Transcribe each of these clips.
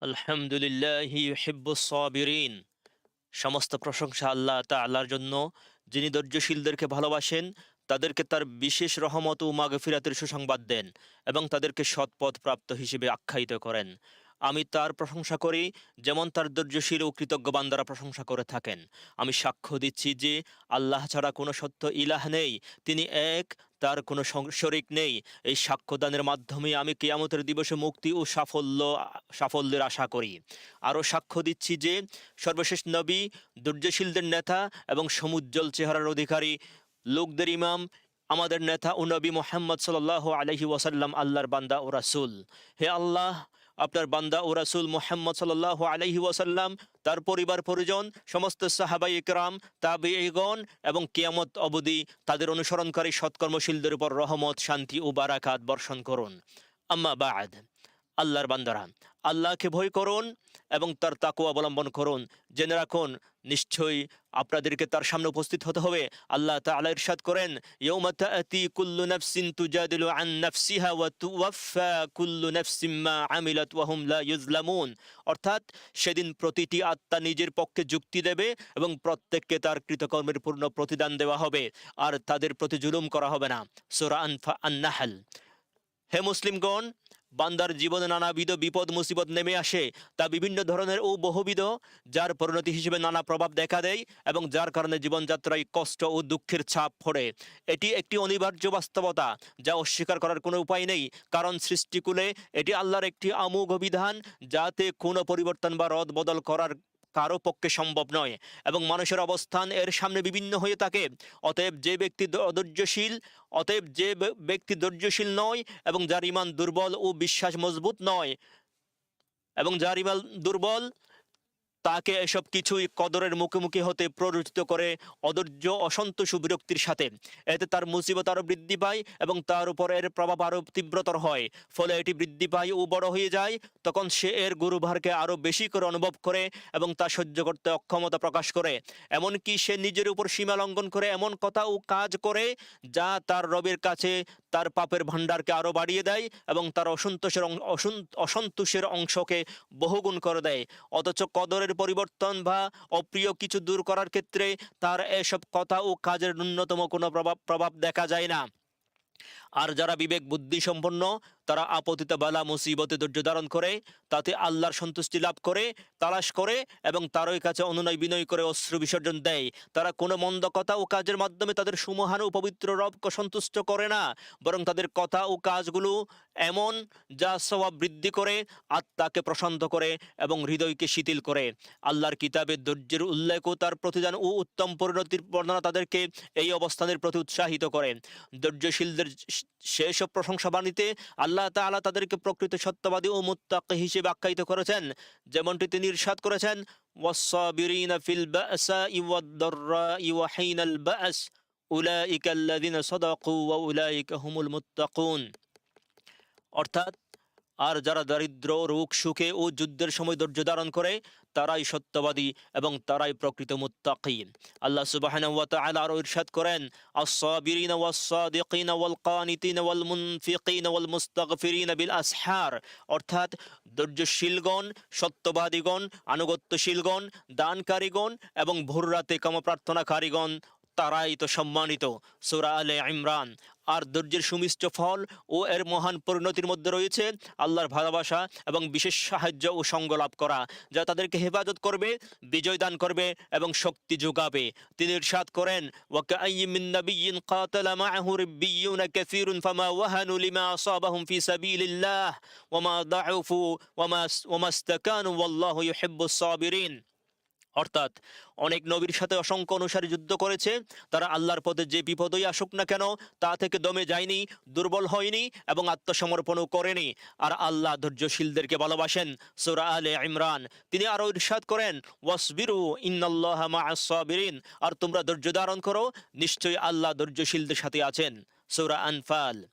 আলহামদুলিল্লাহ সাবিরিন। সমস্ত প্রশংসা আল্লাহ তা আল্লাহর জন্য। যিনি ধৈর্যশীলদেরকে ভালোবাসেন, তাদেরকে তার বিশেষ রহমত ও মাগফিরাতের সুসংবাদ দেন এবং তাদেরকে সৎপথ প্রাপ্ত হিসেবে আখ্যায়িত করেন। আমি তার প্রশংসা করি, যেমন তার ধৈর্যশীল ও কৃতজ্ঞ বান্দারা প্রশংসা করে থাকেন। আমি সাক্ষ্য দিচ্ছি যে আল্লাহ ছাড়া কোনো সত্য ইলাহ নেই, তিনি এক, তার কোনো শরিক নেই। এই সাক্ষ্যদানের মাধ্যমে আমি কেয়ামতের দিবসে মুক্তি ও সাফল্য, সাফল্যের আশা করি। আরও সাক্ষ্য দিচ্ছি যে সর্বশেষ নবী, ধৈর্যশীলদের নেতা এবং সমুজ্জ্বল চেহারার অধিকারী, লোকদের ইমাম, আমাদের নেতা ও নবী মোহাম্মদ সাল আলহি ওয়াসাল্লাম, আল্লাহর বান্দা ও রাসুল। হে আল্লাহ আপনার বান্দা ও রাসুল মোহাম্মদ সাল আলহি ওয়াসাল্লাম, তার পরিবার পরিজন, সমস্ত সাহাবাই ইকরাম তাবিগণ এবং কিয়ামত অবধি তাদের অনুসরণকারী সৎকর্মশীলদের উপর রহমত, শান্তি ও বারাকাত বর্ষণ করুন। আম্মা বাদ। আল্লাহর বান্দারা, আল্লাহকে ভয় করুন এবং তার তাকু অবলম্বন করুন। জেনে রাখুন, নিশ্চয়ই আপনাদেরকে তার সামনে উপস্থিত হতে হবে। আল্লাহ তাআলা ইরশাদ করেন কুল্লু কুল্লু অর্থাৎ সেদিন প্রতিটি আত্মা নিজের পক্ষে যুক্তি দেবে এবং প্রত্যেককে তার কৃতকর্মের পূর্ণ প্রতিদান দেওয়া হবে। আর তাদের প্রতি জুলুম করা হবে না। সূরা আন-নাহল। হে মুসলিমগণ বান্দার জীবনে নানাবিধ বিপদ, মুসিবত নেমে আসে। তা বিভিন্ন ধরনের ও বহুবিধ, যার পরিণতি হিসেবে নানা প্রভাব দেখা দেয় এবং যার কারণে জীবনযাত্রায় কষ্ট ও দুঃখের ছাপ পড়ে। এটি একটি অনিবার্য বাস্তবতা, যা অস্বীকার করার কোনো উপায় নেই, কারণ সৃষ্টিকুলে এটি আল্লাহর একটি আমোঘ বিধান, যাতে কোনো পরিবর্তন বা রদ বদল করার কারও পক্ষে সম্ভব নয় এবং মানুষের অবস্থান এর সামনে বিভিন্ন হয়ে থাকে। অতএব যে ব্যক্তি অধৈর্যশীল অতএব যে ব্যক্তি ধৈর্যশীল নয় এবং যার ইমান দুর্বল ও বিশ্বাস মজবুত নয় এবং যার ইমান দুর্বল তাকে এসব কিছুই কদরের মুখোমুখি হতে প্ররোচিত করে অধৈর্য অসন্তোষ বিরক্তির সাথে। এতে তার মুসিবত আরও বৃদ্ধি পায় এবং তার উপর এর প্রভাব আরও তীব্রতর হয়। ফলে এটি বৃদ্ধি পায় ও বড় হয়ে যায়। তখন সে এর গুরুভারকে আরও বেশি করে অনুভব করে এবং তা সহ্য করতে অক্ষমতা প্রকাশ করে। এমনকি সে নিজের উপর সীমা লঙ্ঘন করে এমন কথা ও কাজ করে যা তার রবের কাছে তার পাপের ভাণ্ডারকে আরও বাড়িয়ে দেয় এবং তার অসন্তোষের অসন্তোষের অংশকে বহুগুণ করে দেয়। অথচ কদরের পরিবর্তন বা অপ্রিয় কিছু দূর করার ক্ষেত্রে তার এসব কথা ও কাজের ন্যূনতম কোনো প্রভাব প্রভাব দেখা যায় না। আর যারা বিবেক বুদ্ধি সম্পন্ন তারা আপতিত বালা মুসিবতে ধৈর্য ধারণ করে, তাতে আল্লাহর সন্তুষ্টি লাভ করে, তালাশ করে এবং তারই কাছে অনুনয় বিনয় করে অশ্রু বিসর্জন দেয়। তারা কোনো মন্দ কথা ও কাজের মাধ্যমে তাদের সুমহান ও পবিত্র রবকে সন্তুষ্ট করে না, বরং তাদের কথা ও কাজগুলো এমন যা স্বভাব বৃদ্ধি করে, আত্মাকে প্রশান্ত করে এবং হৃদয়কে শিথিল করে। আল্লাহর কিতাবে ধৈর্যের উল্লেখ ও তার প্রতিদান ও উত্তম পরিণতির বর্ণনা তাদেরকে এই অবস্থানের প্রতি উৎসাহিত করে। ধৈর্যশীলদের সেসব প্রশংসা বাণীতে আল্লাহ তাআলা তাদেরকে প্রকৃত সত্যবাদী ও মুত্তাক হিসেবে আখ্যায়িত করেছেন। যেমনটি তিনি ইরশাদ করেছেন والصابرين في বাসাই والضراء وحين البأس أولئك الذين صدقوا وأولئك هم المتقون অর্থাৎ আর যারা দারিদ্র, রোগ, সুখে ও যুদ্ধের সময় ধৈর্য ধারণ করে, তারাই সত্যবাদী এবং তারাই প্রকৃত মুত্তাকি আল্লাহ সুবহানাহু ওয়া তাআলা আরও ইরশাদ করেন ওয়াস-সাদিকিনা ওয়াল-কানিতিনা ওয়াল-মুনফিকিনা ওয়াল-মুস্তাগফিরিনা বিল আসহার অর্থাৎ ধৈর্যশীলগণ, সত্যবাদীগণ, আনুগত্যশীলগণ, দানকারীগণ এবং ভোররাতে কাম প্রার্থনাকারীগণ তারাই তো সম্মানিত। সোরা আলে ইমরান। আর ধৈর্যের সুমিষ্ট ফল ও এর মহান পরিণতির মধ্যে রয়েছে আল্লাহর ভালোবাসা এবং বিশেষ সাহায্য ও সঙ্গ লাভ করা, যা তাদেরকে হেফাজত করবে, বিজয় দান করবে এবং শক্তি যোগাবে। তিনি ইরশাদ করেন ওয়া মা অর্থাৎ অনেক নবীর সাথে অসংখ্য অনুসারী যুদ্ধ করেছে, তারা আল্লাহর পথে যে বিপদই আসুক না কেন, তা থেকে দমে যায়নি, দুর্বল হয়নি এবং আত্মসমর্পণও করেনি। আর আল্লাহ ধৈর্যশীলদেরকে ভালোবাসেন। সুরা আলে ইমরান, তিনি আরও ইরশাদ করেন, ওয়াসবিরু ইন্নাল্লাহ আর তোমরা ধৈর্য ধারণ করো, নিশ্চয়ই আল্লাহ ধৈর্যশীলদের সাথে আছেন। সুরা আনফাল।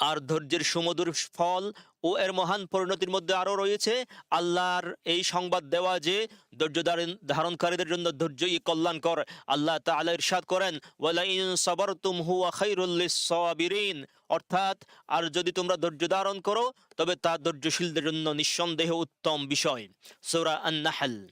আর ধৈর্যের সুমধুর ফল ও এর মহান পরিণতির মধ্যে আরও রয়েছে। আল্লাহর এই সংবাদ দেওয়া যে ধৈর্য ধারণ- ধারণকারীদের জন্য ধৈর্যই কল্যাণকর। আল্লাহ তাআলা ইরশাদ করেন অর্থাৎ, আর যদি তোমরা ধৈর্য ধারণ করো, তবে তা ধৈর্যশীলদের জন্য নিঃসন্দেহে উত্তম বিষয়। সূরা আন-নাহল।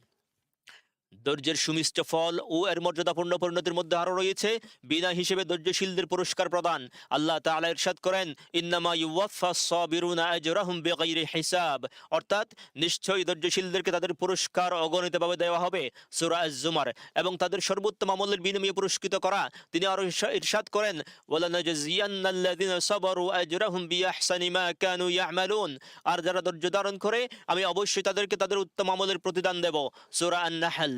ধৈর্যের সুমিষ্ট ফল ও এর মর্যাদাপূর্ণ পরিণতির মধ্যে আরও রয়েছে। বিনা হিসেবে ধৈর্যশীলদের পুরস্কার প্রদান। আল্লাহ তাআলা ইরশাদ করেন, ইন্নামা ইউওয়াফা সাবিরুনা বিগাইরি হিসাব। অর্থাৎ নিশ্চয়ই ধৈর্যশীলদেরকে তাদের পুরস্কার অগণিতভাবে দেওয়া হবে। সূরা আজ-জুমার এবং তাদের সর্বোত্তম আমলের বিনিময়ে পুরস্কৃত করা। তিনি আরও ইরশা- ইরশাদ করেন আর যারা ধৈর্য ধারণ করে, আমি অবশ্যই তাদেরকে তাদের উত্তম আমলের প্রতিদান দেব। সুরা আন-নাহল।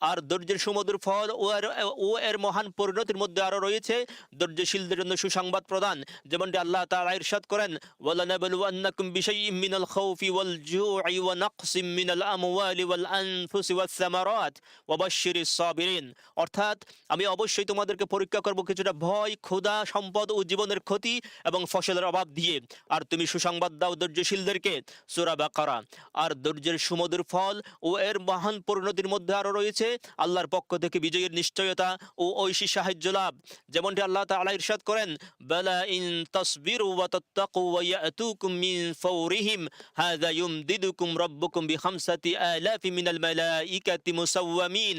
আর ধৈর্যের সুমধুর ফল ও এর ও এর মহান পরিণতির মধ্যে আরও রয়েছে ধৈর্যশীলদের জন্য সুসংবাদ প্রদান, যেমনটি আল্লাহ তাআলা ইরশাদ করেন মিনাল অর্থাৎ আমি অবশ্যই তোমাদেরকে পরীক্ষা করব কিছুটা ভয়, ক্ষুধা, সম্পদ ও জীবনের ক্ষতি এবং ফসলের অভাব দিয়ে। আর তুমি সুসংবাদ দাও ধৈর্যশীলদেরকে সূরা বাকারা। আর ধৈর্যের সুমধুর ফল ও এর মহান পরিণতির মধ্যে আরও রয়েছে আল্লাহর পক্ষ থেকে বিজয়ের নিশ্চয়তা ও ঐশী সাহায্য লাভ। যেমনটি আল্লাহ তাআলা ইরশাদ করেন, বালা ইন আলাফি মিনাল মালাইকাতি মুসাওয়ামিন।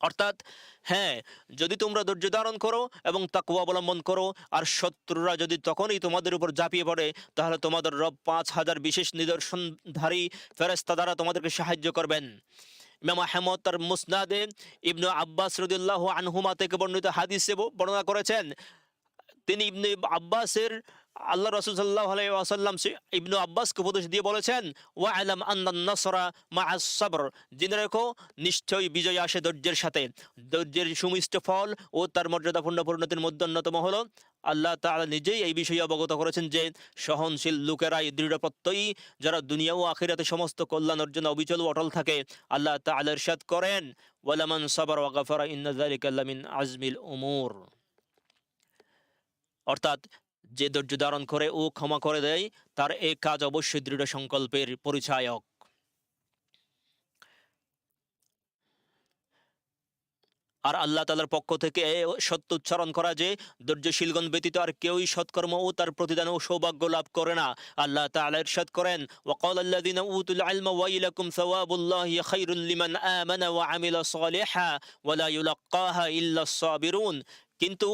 অর্থাৎ হ্যাঁ যদি তোমরা ধৈর্য ধারণ করো এবং তাকুয়া অবলম্বন করো, আর শত্রুরা যদি তখনই তোমাদের উপর ঝাঁপিয়ে পড়ে, তাহলে তোমাদের রব পাঁচ হাজার বিশেষ নিদর্শনধারী ফেরেস্তা দ্বারা তোমাদেরকে সাহায্য করবেন। ইমাম আহমদ তার মুসনাদে ইবনু আব্বাস রদুল্লাহ আনহুমা থেকে বর্ণিত হাদিসে বর্ণনা করেছেন, তিনি ইবনু আব্বাসের আল্লাহ রসুল সাল্লাহ আসাল্লাম ইবনু আব্বাসকে উপদেশ দিয়ে বলেছেন ওয়া আলাম আন্নান নাসরা মা সাবর জেনে রেখো, নিশ্চয়ই বিজয় আসে ধৈর্যের সাথে। ধৈর্যের সুমিষ্ট ফল ও তার মর্যাদাপূর্ণ পরিণতির মধ্যে অন্যতম হলো, আল্লাহ তাআলা নিজেই এই বিষয়ে অবগত করেছেন যে, সহনশীল লোকেরাই দৃঢ় প্রত্যয়ী, যারা দুনিয়া ও আখিরাতে সমস্ত কল্যাণ অর্জন অবিচল অটল থাকে। আল্লাহ তাআলা ইরশাদ করেন, ওয়ালামান সাবর ওয়া গাফারা ইন্না আজমিল উমুর অর্থাৎ যে ধৈর্য ধারণ করে ও ক্ষমা করে দেয়, তার এ কাজ অবশ্যই দৃঢ় সংকল্পের পরিচায়ক। আর আল্লাহ তালার পক্ষ থেকে সত্য উচ্চারণ করা যে, ধৈর্যশীলগণ ব্যতীত আর কেউই সৎকর্ম ও তার প্রতিদান ও সৌভাগ্য লাভ করে না। আল্লাহ তালা ইরশাদ করেন, ওয়াকাল উতুল আলমা ওয়াইলাকুম খাইরুল লিমান আমানা ওয়া আমিলা সালিহা ওয়া ইউলাক্কাহা ইল্লা সাবিরুন। কিন্তু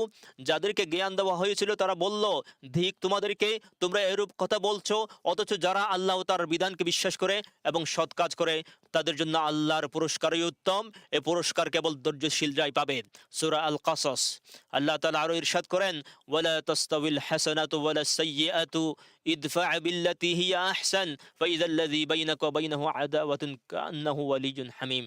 যাদেরকে জ্ঞান দেওয়া হয়েছিল, তারা বলল, ধিক, তোমাদেরকে তোমরা এরূপ কথা বলছো, অথচ যারা আল্লাহ তার বিধানকে বিশ্বাস করে এবং সৎ কাজ করে, তাদের জন্য আল্লাহর পুরস্কারই উত্তম। এ পুরস্কার কেবল ধৈর্যশীলরাই পাবে। সূরা আল কাসাস আল্লাহ তালা আরও ইরশাদ করেন, ওয়ালা তাস্তাবিল হাসানাতু ওয়ালা সাইয়্যাতু ইদফা বিল্লাতি হিয়া আহসান ওয়ালিয়্যুন হামীম।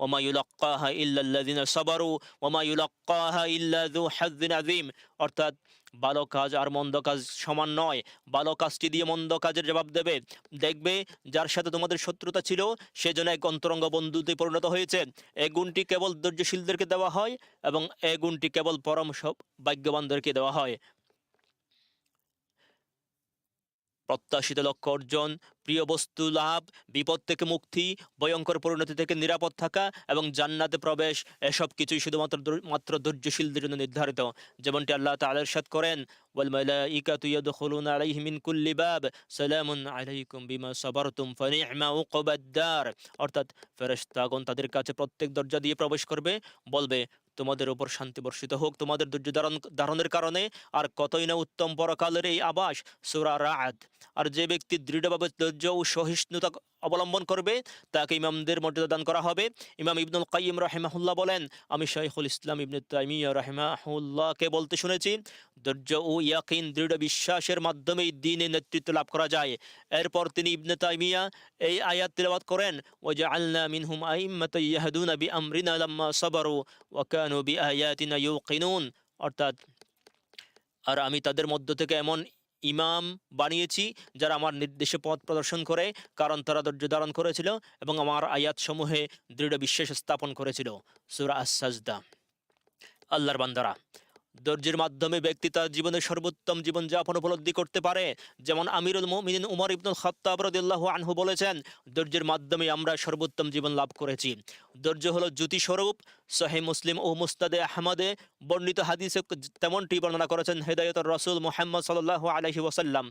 ওমা ইউলাক্কাহা ইল্লাল্লাযিনা সাবারু ওমা ইউলাক্কাহা ইল্লা যু হাজ্জিন অর্থাৎ ভালো কাজ আর মন্দ কাজ সমান নয়। ভালো কাজটি দিয়ে মন্দ কাজের জবাব দেবে। দেখবে যার সাথে তোমাদের শত্রুতা ছিল, সে যেন এক অন্তরঙ্গ বন্ধুতে পরিণত হয়েছে। এ গুণটি কেবল ধৈর্যশীলদেরকে দেওয়া হয় এবং এ গুণটি কেবল পরম সব ভাগ্যবানদেরকে দেওয়া হয়। প্রত্যাশিত লক্ষ্য অর্জন, প্রিয় বস্তু লাভ, বিপদ থেকে মুক্তি, ভয়ঙ্কর পরিণতি থেকে নিরাপদ থাকা এবং জান্নাতে প্রবেশ, এসব কিছুই শুধুমাত্র মাত্র ধৈর্যশীলদের জন্য নির্ধারিত। যেমনটি আল্লাহ তাআলা ইরশাদ করেন অর্থাৎ ফেরেশতাগণ তাদের কাছে প্রত্যেক দরজা দিয়ে প্রবেশ করবে, বলবে তোমাদের উপর শান্তি বর্ষিত হোক, তোমাদের ধৈর্য ধারণ, ধারণের কারণে, আর কতই না উত্তম পরকালের এই আবাস, সুরা রাআদ। আর যে ব্যক্তি দৃঢ়ভাবে ধৈর্য ও সহিষ্ণুতা অবলম্বন করবে, তাকে ইমামদের মর্যাদা দান করা হবে। ইমাম ইবনুল কাইয়িম রাহিমাহুল্লাহ বলেন, আমি শাইখুল ইসলাম ইবনে তাইমিয়া রাহিমাহুল্লাহকে বলতে শুনেছি, ধৈর্য ও ইয়াকিন, দৃঢ় বিশ্বাসের মাধ্যমেই দিনে নেতৃত্ব লাভ করা যায়। এরপর তিনি ইবনে তাইমিয়া এই আয়াত তিলাওয়াত করেন, ওয়াজআলনা মিনহুম আইম্মাতান ইয়াহদুনা বিআমরিনা লাম্মা সাবারু ওয়া কানু বিআয়াতিনা ইউকিনুন। অর্থাৎ, আর আমি তাদের মধ্য থেকে এমন ইমাম বানিয়েছি যারা আমার নির্দেশে পথ প্রদর্শন করে, কারণ তারা ধৈর্য ধারণ করেছিল এবং আমার আয়াতসমূহে দৃঢ় বিশ্বাস স্থাপন করেছিল। সুরা আসাজদা আল্লাহর বান্দারা, ধৈর্যের মাধ্যমে ব্যক্তি তার জীবনের সর্বোত্তম জীবনযাপন উপলব্ধি করতে পারে। যেমন আমিরুল মুমিনিন উমর ইবনুল খত্তাব রাদিয়াল্লাহু আনহু বলেছেন, ধৈর্যের মাধ্যমে আমরা সর্বোত্তম জীবন লাভ করেছি। ধৈর্য হলো জ্যোতি স্বরূপ সহে মুসলিম ও মুস্তাদে আহমদে বর্ণিত হাদিসে তেমনটি বর্ণনা করেছেন হেদায়তর রসুল মোহাম্মদ সাল্লাহ আলহি ওসাল্লাম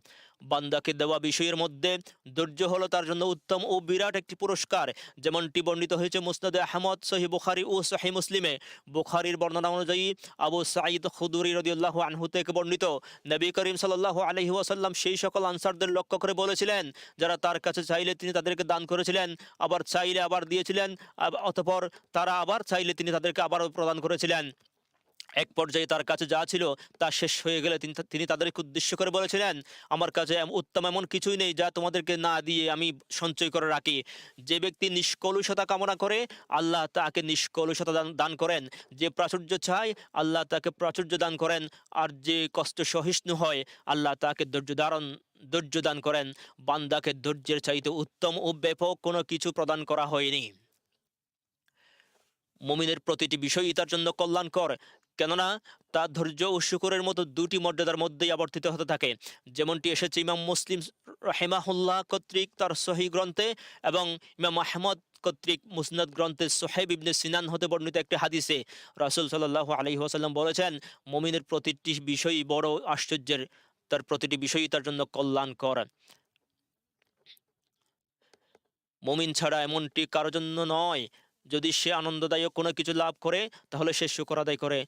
বান্দাকে দেওয়া বিষয়ের মধ্যে ধৈর্য হলো তার জন্য উত্তম ও বিরাট একটি পুরস্কার। যেমনটি বর্ণিত হয়েছে মুস্তাদে আহমদ সহি বুখারি ও সহি মুসলিমে। বুখারির বর্ণনা অনুযায়ী আবু সাঈদ খুদুরি রদিউল্লাহ আনহু থেকে বর্ণিত, নবী করিম সাল্লাহ আলহি ওয়াসাল্লাম সেই সকল আনসারদের লক্ষ্য করে বলেছিলেন, যারা তার কাছে চাইলে তিনি তাদেরকে দান করেছিলেন, আবার চাইলে আবার দিয়েছিলেন অতঃপর তারা আবার চাইলে তিনি তাদেরকে আবারও প্রদান করেছিলেন। এক পর্যায়ে তার কাছে যা ছিল তা শেষ হয়ে গেলে তিনি তিনি তাদেরকে উদ্দেশ্য করে বলেছিলেন, আমার কাছে উত্তম এমন কিছুই নেই যা তোমাদেরকে না দিয়ে আমি সঞ্চয় করে রাখি। যে ব্যক্তি নিষ্কলুষতা কামনা করে, আল্লাহ তাকে নিষ্কলুষতা দান করেন। যে প্রাচুর্য চায়, আল্লাহ তাকে প্রাচুর্য দান করেন। আর যে কষ্ট সহিষ্ণু হয়, আল্লাহ তাকে ধৈর্য ধারণ, ধৈর্য দান করেন। বান্দাকে ধৈর্যের চাইতে উত্তম ও ব্যাপক কোনো কিছু প্রদান করা হয়নি। মুমিনের প্রতিটি বিষয়ই তার জন্য কল্যাণকর। কেননা, তার ধৈর্য ও শুকরের মতো দুটি মর্যাদার মধ্যেই আবর্তিত হতে থাকে। যেমনটি এসেছে ইমাম মুসলিম হেমাহুল্লাহ কর্তৃক তার সহি গ্রন্থে এবং ইমাম আহমদ কর্তৃক মুসনাদ গ্রন্থে সোহেব ইবনে সিনান হতে বর্ণিত একটি হাদিসে। রাসুল সাল্লাহ আলহি ওয়াসাল্লাম বলেছেন, মমিনের প্রতিটি বিষয়ই বড় আশ্চর্যের, তার প্রতিটি বিষয়ই তার জন্য কল্যাণকর। মমিন ছাড়া এমনটি কারোর জন্য নয় যদি সে আনন্দদায়ক কোনো কিছু লাভ করে, তাহলে সে শুকর আদায় করে।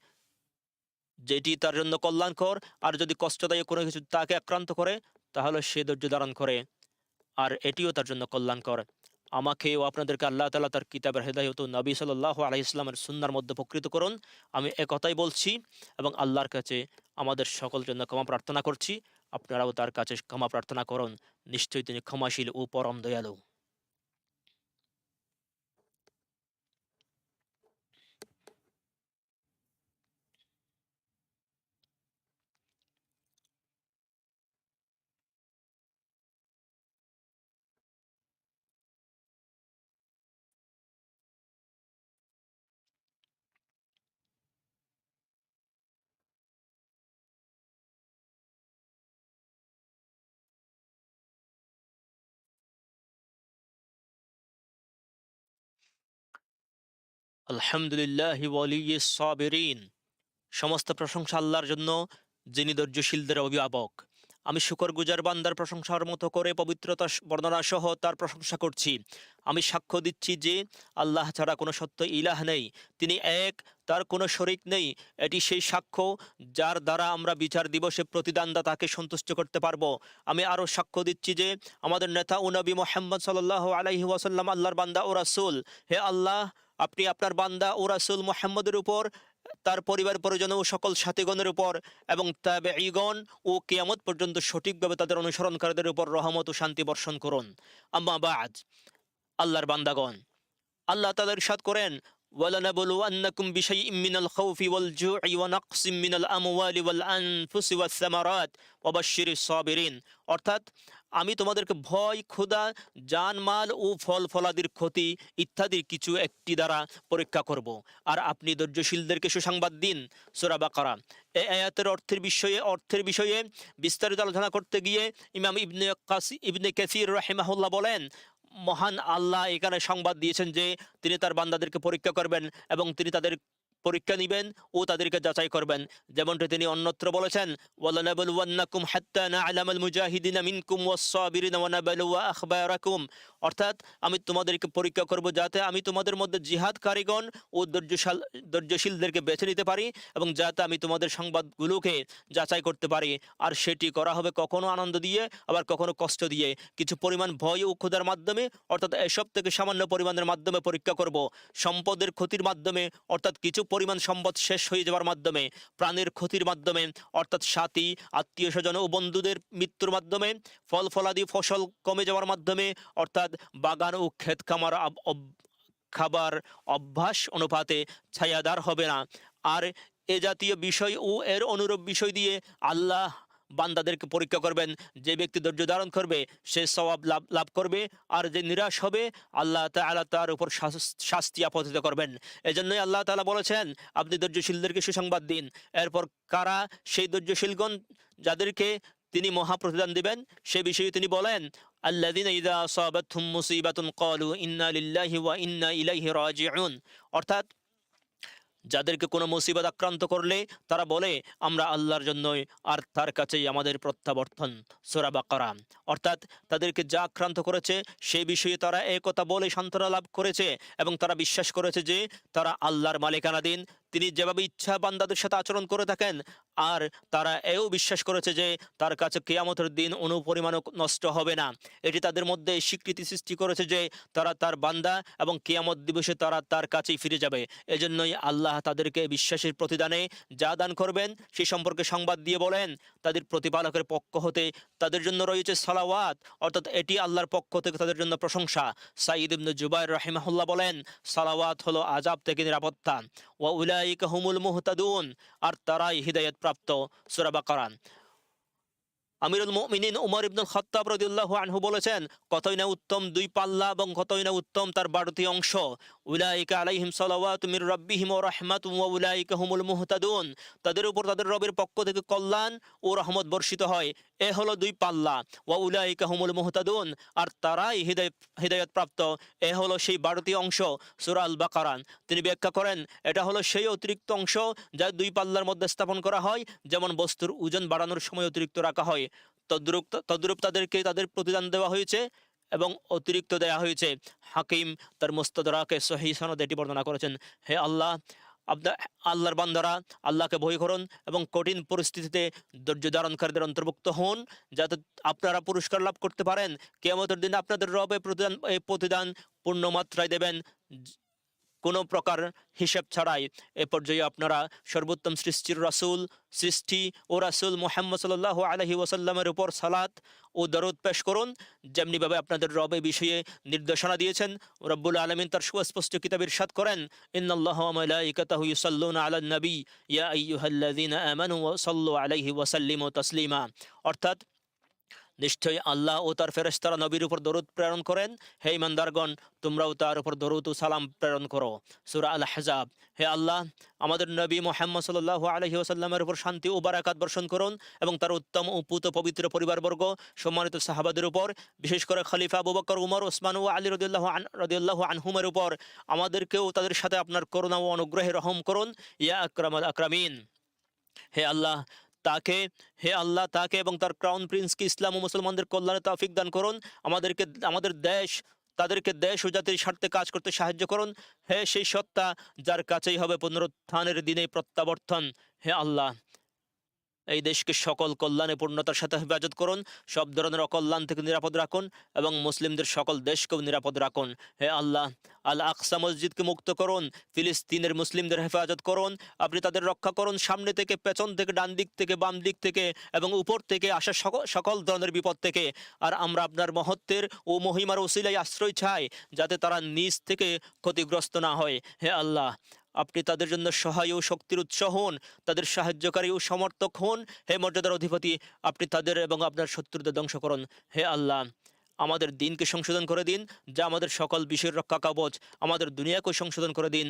যেটি তার জন্য কল্যাণকর, আর যদি কষ্টদায়ক কোনো কিছু তাকে আক্রান্ত করে, তাহলে সে ধৈর্য ধারণ করে। আর এটিও তার জন্য কল্যাণকর। আমাকে ও আপনাদেরকে আল্লাহ তালা তার কিতাবের হেদায়ত নবী সাল্লাহ আলাই ইসলামের সুন্নার মধ্যে উপকৃত করুন। আমি একথাই বলছি এবং আল্লাহর কাছে আমাদের সকল জন্য ক্ষমা প্রার্থনা করছি। আপনারাও তার কাছে ক্ষমা প্রার্থনা করুন। নিশ্চয়ই তিনি ক্ষমাশীল ও পরম দয়ালু। আলহামদুলিল্লাহ সাবিরিন। সমস্ত প্রশংসা আল্লাহর জন্য, যিনি ধৈর্যশীলদের অভিভাবক। আমি শুকর গুজার বান্দার প্রশংসার মতো করে পবিত্রতা বর্ণনা সহ তার প্রশংসা করছি। আমি সাক্ষ্য দিচ্ছি যে, আল্লাহ ছাড়া কোনো সত্য ইলাহ নেই। তিনি এক, তার কোনো শরিক নেই। এটি সেই সাক্ষ্য যার দ্বারা আমরা বিচার দিবসে প্রতিদানদাতাকে সন্তুষ্ট করতে পারব। আমি আরও সাক্ষ্য দিচ্ছি যে, আমাদের নেতা ও নবী মোহাম্মদ সাল্লাহ আলাইহি ওয়াসাল্লাম, আল্লাহর বান্দা ও রাসূল। হে আল্লাহ আপনি আপনার বান্দা ও রাসূল মোহাম্মদের উপর তার পরিবার পরিজন ও সকল সাথীগণের উপর এবং তাবে ইগণ ও কিয়ামত পর্যন্ত সঠিকভাবে তাদের অনুসরণকারীদের উপর রহমত ও শান্তি বর্ষণ করুন আম্মা বাদ আল্লাহর বান্দাগণ আল্লাহ তাদের ইরশাদ করেন ولنبلونكم بشيء من الخوف والجوع ونقص من الأموال والأنفس والثمرات وبشر الصابرين অর্থাৎ আমি তোমাদেরকে ভয়, ক্ষুধা, জানমাল ও ফল ফলাদির ক্ষতি ইত্যাদির কিছু একটি দ্বারা পরীক্ষা করব। আর আপনি ধৈর্যশীলদেরকে সুসংবাদ দিন। সুরা বাকারা। এ আয়াতের অর্থের বিষয়ে অর্থের বিষয়ে বিস্তারিত আলোচনা করতে গিয়ে ইমাম ইবনে কাসি, ইবনে কাসির রাহিমাহুল্লাহ বলেন, মহান আল্লাহ এখানে সংবাদ দিয়েছেন যে তিনি তার বান্দাদেরকে পরীক্ষা করবেন এবং তিনি তাদের পরীক্ষা নিবেন ও তাদেরকে যাচাই করবেন। যেমনটি তিনি অন্যত্র বলেছেন অর্থাৎ, আমি তোমাদেরকে পরীক্ষা করব যাতে আমি তোমাদের মধ্যে জিহাদ কারিগণ ও ধৈর্যশাল, ধৈর্যশীলদেরকে বেছে নিতে পারি এবং যাতে আমি তোমাদের সংবাদগুলোকে যাচাই করতে পারি। আর সেটি করা হবে কখনো আনন্দ দিয়ে, আবার কখনো কষ্ট দিয়ে। কিছু পরিমাণ ভয় ও ক্ষুধার মাধ্যমে, অর্থাৎ এসব থেকে সামান্য পরিমাণের মাধ্যমে পরীক্ষা করব। সম্পদের ক্ষতির মাধ্যমে, অর্থাৎ কিছু পরিমাণ সম্পদ শেষ হয়ে যাওয়ার মাধ্যমে, প্রাণের ক্ষতির মাধ্যমে, অর্থাৎ সাথী, আত্মীয় স্বজন ও বন্ধুদের মৃত্যুর মাধ্যমে ফল ফলাদি ফসল কমে যাওয়ার মাধ্যমে, অর্থাৎ বাগান ও ক্ষেত খামার খাবার অভ্যাস অনুপাতে ছায়াদার হবে না। আর এ জাতীয় বিষয় ও এর অনুরূপ বিষয় দিয়ে আল্লাহ বান্দাদেরকে পরীক্ষা করবেন, যে ব্যক্তি ধৈর্য ধারণ করবে, সে সওয়াব লাভ লাভ করবে, আর যে নিরাশ হবে, আল্লাহ তাআলা তার উপর শাস্তি আপতিত করবেন। এজন্যই আল্লাহ তাআলা বলেছেন, আপনি ধৈর্যশীলদেরকে সুসংবাদ দিন। এরপর কারা সেই ধৈর্যশীলগণ যাদেরকে তিনি মহাপ্রতিদান দিবেন, সে বিষয়ে তিনি বলেন ক্বালু ইন্না ইন্না অর্থাৎ যাদেরকে কোনো মুসিবত আক্রান্ত করলে তারা বলে, আমরা আল্লাহর জন্যই আর তার কাছেই আমাদের প্রত্যাবর্তন। সোরা বাকারা। অর্থাৎ তাদেরকে যা আক্রান্ত করেছে, সেই বিষয়ে তারা একতা বলে সান্ত্বনা লাভ করেছে এবং তারা বিশ্বাস করেছে যে তারা আল্লাহর মালিকানাধীন তিনি যেভাবে ইচ্ছা বান্দাদের সাথে আচরণ করে থাকেন, আর তারা এও বিশ্বাস করেছে যে তার কাছে কেয়ামতের দিন অনুপরিমাণও নষ্ট হবে না। এটি তাদের মধ্যে স্বীকৃতি সৃষ্টি করেছে যে তারা তার বান্দা এবং কেয়ামত দিবসে তারা তার কাছেই ফিরে যাবে। এজন্যই আল্লাহ তাদেরকে বিশ্বাসের প্রতিদানে যা দান করবেন সে সম্পর্কে সংবাদ দিয়ে বলেন, তাদের প্রতিপালকের পক্ষ হতে তাদের জন্য রয়েছে সালাওয়াত, অর্থাৎ এটি আল্লাহর পক্ষ থেকে তাদের জন্য প্রশংসা। সাইদ ইবনু জুবাইর রাহিমাহুল্লাহ বলেন, সালাওয়াত হলো আজাব থেকে নিরাপত্তা। ওয়া হুমুল মুহতাদুন আর তারাই হিদায়াত প্রাপ্ত সূরা বাকারা আমিরুল মুমিনিন উমর ইবনুল খাত্তাব রাদিয়াল্লাহু আনহু বলেছেন কতই না উত্তম দুই পাল্লা এবং কতই না উত্তম তার বাড়তি অংশ। উলাইকা আলাইহিম সালাওয়াতু মির রাব্বিহিম ওয়া রাহমাতুম ওয়া উলাইকা হুমুল মুহতাদুন। তাদের উপর তাদের রবের পক্ষ থেকে কল্যাণ ও রহমত বর্ষিত হয়। এ হলো দুই পাল্লা। ওয়া উলাইকা হুমুল মুহতাদুন। আর তারাই হৃদয় হৃদায়ত প্রাপ্ত এ হলো সেই বাড়তি অংশ, সূরা আল বাকারা তিনি ব্যাখ্যা করেন, এটা হলো সেই অতিরিক্ত অংশ যা দুই পাল্লার মধ্যে স্থাপন করা হয়, যেমন বস্তুর ওজন বাড়ানোর সময় অতিরিক্ত রাখা হয়। তদ্রুপ তদ্রুপ তাদেরকে তাদের প্রতিদান দেওয়া হয়েছে এবং অতিরিক্ত দেয়া হয়েছে। হাকিম তার মুস্তদরাকে সহি সনদ এটি বর্ণনা করেছেন, হে আল্লাহ আপনার আল্লাহর বান্দারা আল্লাহকে ভয় করুন এবং কঠিন পরিস্থিতিতে ধৈর্য ধারণকারীদের অন্তর্ভুক্ত হন যাতে আপনারা পুরস্কার লাভ করতে পারেন। কেমতের দিন আপনাদের রবে প্রতিদান এই প্রতিদান পূর্ণ মাত্রায় দেবেন। কোনো প্রকার হিসেব ছাড়াই এ পর্যায়ে আপনারা সর্বোত্তম সৃষ্টির রাসূল, সৃষ্টি ও রাসূল মোহাম্মদ সাল্লাহ আলহি ওসাল্লামের উপর সালাত ও দরদ পেশ করুন। যেমনিভাবে আপনাদের রবে বিষয়ে নির্দেশনা দিয়েছেন, রব্বুল আলমিন তার সুস্পষ্ট কিতাব ইরশাদ করেন ইউসাল্লুনা আলান নবী, ইয়া আইয়ুহাল্লাযীনা আমানু সাল্লু আলাইহি ওয়া সাল্লিমু তাসলিমা। অর্থাৎ নিশ্চয়ই আল্লাহ ও তার ফেরেশতারা নবীর উপর দরুদ প্রেরণ করেন। হে ইমানদারগণ, তোমরাও তার উপর দরুদ ও সালাম প্রেরণ করো। সূরা আল হাজাব হে আল্লাহ, আমাদের নবী মোহাম্মদ সাল্লাল্লাহু আলাইহি ওয়াসাল্লামের উপর শান্তি ও বারাকাত বর্ষণ করুন এবং তার উত্তম ও পুত পবিত্র পরিবারবর্গ, সম্মানিত সাহাবাদের উপর, বিশেষ করে খলিফা আবু বকর, উমর, ওসমান ও আলী রদিয়াল্লাহু আন, রদিয়াল্লাহু আনহুমের উপর, আমাদেরকেও তাদের সাথে আপনার করুণা ও অনুগ্রহে রহম করুন। ইয়া আকরামাল আকরামিন। হে আল্লাহ তাকে, হে আল্লাহ, তাকে এবং তার ক্রাউন প্রিন্সকে ইসলাম ও মুসলমানদের কল্যাণে তৌফিক দান করুন। আমাদেরকে, আমাদের দেশ, তাদেরকে দেশ ও জাতির স্বার্থে কাজ করতে সাহায্য করুন। হে সেই সত্তা যার কাছেই হবে পুনরুত্থানের দিনে প্রত্যাবর্তন। হে আল্লাহ, এই দেশকে সকল কল্যাণে, পূর্ণতার সাথে হেফাজত করুন। সব ধরনের অকল্যাণ থেকে নিরাপদ রাখুন এবং মুসলিমদের সকল দেশকেও নিরাপদ রাখুন। হে আল্লাহ আল আকসা মসজিদকে মুক্ত করুন, ফিলিস্তিনের মুসলিমদের হেফাজত করুন, আপনি তাদের রক্ষা করুন, সামনে থেকে, পেছন থেকে, ডান দিক থেকে, বাম দিক থেকে এবং উপর থেকে আসা সকল ধরনের বিপদ থেকে। আর আমরা আপনার মহত্বের ও মহিমার ওসিলাই আশ্রয় চাই, যাতে তারা নিজ থেকে ক্ষতিগ্রস্ত না হয়। হে আল্লাহ, আপনি তাদের জন্য সহায় ও শক্তির উৎস হন, তাদের সাহায্যকারী ও সমর্থক হন। হে মর্যাদার অধিপতি, আপনি তাদের এবং আপনার শত্রুদের ধ্বংস করুন। হে আল্লাহ আমাদের দিনকে সংশোধন করে দিন, যা আমাদের সকল বিষয়ের রক্ষা কবচ, আমাদের দুনিয়াকেও সংশোধন করে দিন,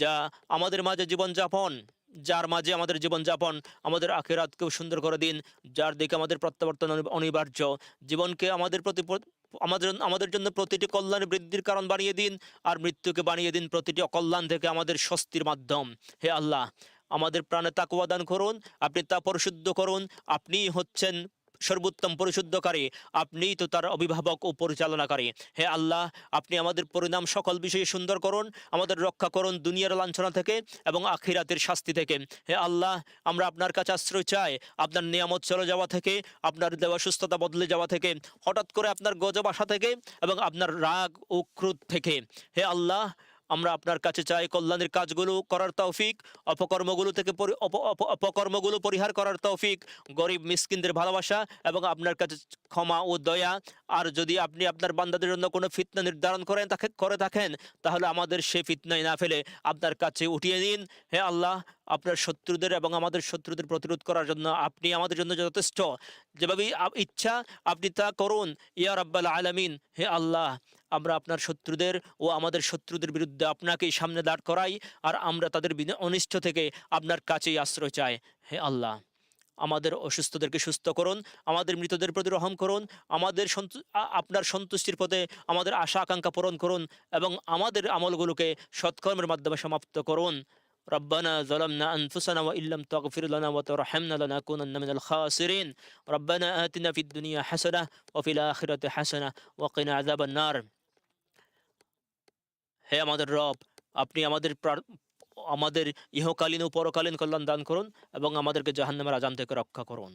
যা আমাদের মাঝে জীবনযাপন, যার মাঝে আমাদের জীবনযাপন, আমাদের আখেরাতকেও সুন্দর করে দিন, যার দিকে আমাদের প্রত্যাবর্তন অনিবার্য। জীবনকে আমাদের প্রতি আমাদের আমাদের জন্য প্রতিটি কল্যাণ বৃদ্ধির কারণ বানিয়ে দিন, আর মৃত্যুকে বানিয়ে দিন প্রতিটি অকল্যাণ থেকে আমাদের স্বস্তির মাধ্যম। হে আল্লাহ, আমাদের প্রাণে তাকুয়া করুন, আপনি তা পরিশুদ্ধ করুন আপনি হচ্ছেন সর্বোত্তম পরিশুদ্ধকারী, আপনিই তো তার অভিভাবক ও পরিচালনা পরিচালনাকারী। হে আল্লাহ, আপনি আমাদের পরিণাম সকল বিষয়ে সুন্দর করুন, আমাদের রক্ষা করুন দুনিয়ার লাঞ্ছনা থেকে এবং আখিরাতের শাস্তি থেকে। হে আল্লাহ, আমরা আপনার কাছে আশ্রয় চাই, আপনার নিয়ামত চলে যাওয়া থেকে, আপনার দেওয়া সুস্থতা বদলে যাওয়া থেকে, হঠাৎ করে আপনার গজব আসা থেকে এবং আপনার রাগ ও ক্রোধ থেকে। হে আল্লাহ আমরা আপনার কাছে চাই কল্যাণের কাজগুলো করার তৌফিক, অপকর্মগুলো থেকে অপ- অপ- অপকর্মগুলো পরিহার করার তৌফিক, গরিব মিসকিনদের ভালোবাসা এবং আপনার কাছে ক্ষমা ও দয়া। আর যদি আপনি আপনার বান্দাদের জন্য কোনো ফিতনা নির্ধারণ করেন, তাকে, করে থাকেন, তাহলে আমাদের সে ফিতনায় না ফেলে আপনার কাছে উঠিয়ে দিন। হে আল্লাহ, আপনার শত্রুদের এবং আমাদের শত্রুদের প্রতিরোধ করার জন্য আপনি আমাদের জন্য যথেষ্ট। যেভাবে ইচ্ছা আপনি তা করুন। ইয়া রাব্বাল আলামিন, হে আল্লাহ আমরা আপনার শত্রুদের ও আমাদের শত্রুদের বিরুদ্ধে আপনাকেই সামনে দাঁড় করাই আর আমরা তাদের বিনা- অনিষ্ট থেকে আপনার কাছেই আশ্রয় চাই হে আল্লাহ আমাদের অসুস্থদেরকে সুস্থ করুন আমাদের মৃতদের প্রতি রহম করুন আমাদের সন্তু- আ- আপনার সন্তুষ্টির পথে আমাদের আশা আকাঙ্ক্ষা পূরণ করুন এবং আমাদের আমলগুলোকে সৎকর্মের মাধ্যমে সমাপ্ত করুন ربنا ظلمنا أنفسنا وإن لم تغفر لنا وترحمنا لنكونن من الخاسرين ربنا آتنا في الدنيا حسنة وفي الآخرة حسنة وقنا عذاب النار হে আমাদের রব, আপনি আমাদের আমাদের ইহকালীন ও পরকালীন কল্যাণ দান করুন এবং আমাদেরকে জাহান্নামের আজান থেকে রক্ষা করুন।